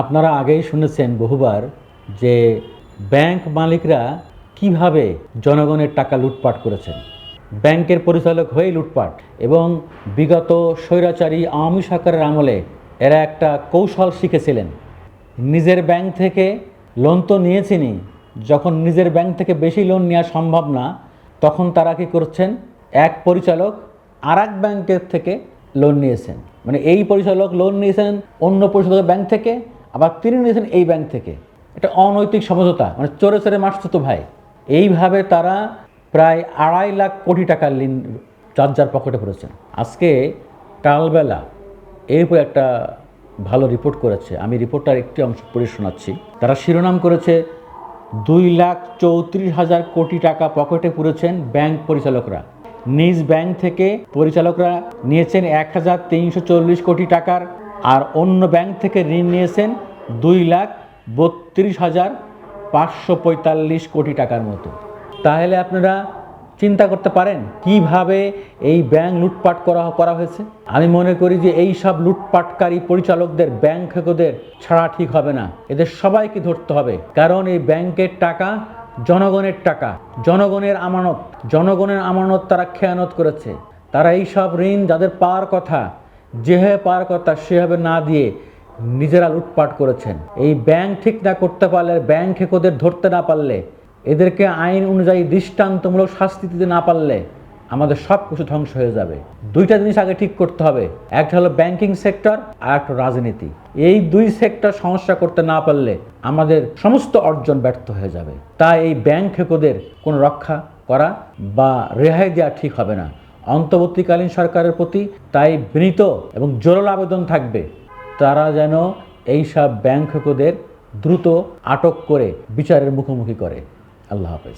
আপনারা আগেই শুনেছেন বহুবার যে ব্যাংক মালিকরা কীভাবে জনগণের টাকা লুটপাট করেছেন। ব্যাংকের পরিচালক হয়ে লুটপাট এবং বিগত স্বৈরাচারী আওয়ামী সরকারের আমলে এরা একটা কৌশল শিখেছিলেন। নিজের ব্যাংক থেকে লোন তো নিয়েছিনি যখন নিজের ব্যাংক থেকে বেশি লোন নেওয়া সম্ভব না, তখন তারা কি করছেন? এক পরিচালক আর এক ব্যাংকের থেকে লোন নিয়েছেন। মানে এই পরিচালক লোন নিয়েছেন অন্য পরিচালকের ব্যাংক থেকে আবার তিনি নিয়েছেন এই ব্যাংক থেকে। এটা অনৈতিক সমঝোতা মানে চোরে চোরে মাসতো তো ভাই। এইভাবে তারা প্রায় আড়াই লাখ কোটি টাকার ঋণ যার যার পকেটে পড়েছেন। আজকে কালবেলা এর উপর একটা ভালো রিপোর্ট করেছে। আমি রিপোর্টটার একটি অংশ পড়ে শোনাচ্ছি। তারা শিরোনাম করেছে, দুই লাখ চৌত্রিশ হাজার কোটি টাকা পকেটে পুরেছেন ব্যাংক পরিচালকরা। নিজ ব্যাংক থেকে পরিচালকরা নিয়েছেন এক হাজার তিনশো চল্লিশ কোটি টাকার আর অন্য ব্যাংক থেকে ঋণ নিয়েছেন দুই লাখ বত্রিশ হাজার পাঁচশো পঁয়তাল্লিশ কোটি টাকার মতো। তাহলে আপনারা চিন্তা করতে পারেন, কীভাবে এই ব্যাংক লুটপাট করা করা হয়েছে? আমি মনে করি যে এই সব লুটপাটকারী পরিচালকদের, ব্যাংক হেকোদের ছাড়া ঠিক হবে না। এদের সবাইকে ধরতে হবে, কারণ এই ব্যাংকের টাকা জনগণের টাকা, জনগণের আমানত জনগণের আমানত তারা খেয়ানত করেছে। তারা এই সব ঋণ যাদের পাওয়ার কথা যেভাবে পাওয়ার কথা সেভাবে না দিয়ে নিজেরা লুটপাট করেছেন। এই ব্যাংক ঠিক না করতে পারলে, ব্যাংক হেকোদের ধরতে না পারলে, এদেরকে আইন অনুযায়ী দৃষ্টান্তমূলক শাস্তি দিতে না পারলে আমাদের সব কিছু ধ্বংস হয়ে যাবে। দুইটা জিনিস আগে ঠিক করতে হবে। একটা হলো ব্যাংকিং সেক্টর, আর একটা রাজনীতি। এই দুই সেক্টর সমস্যা করতে না পারলে আমাদের সমস্ত অর্জন ব্যর্থ হয়ে যাবে। তাই এই ব্যাংক হেকোদের কোনো রক্ষা করা বা রেহাই দেওয়া ঠিক হবে না। অন্তর্বর্তীকালীন সরকারের প্রতি তাই বিনীত এবং জোরাল আবেদন থাকবে। তারা যেন এইসব সব ব্যাংক দ্রুত আটক করে বিচারের মুখোমুখি করে। আল্লাহ হাফেজ।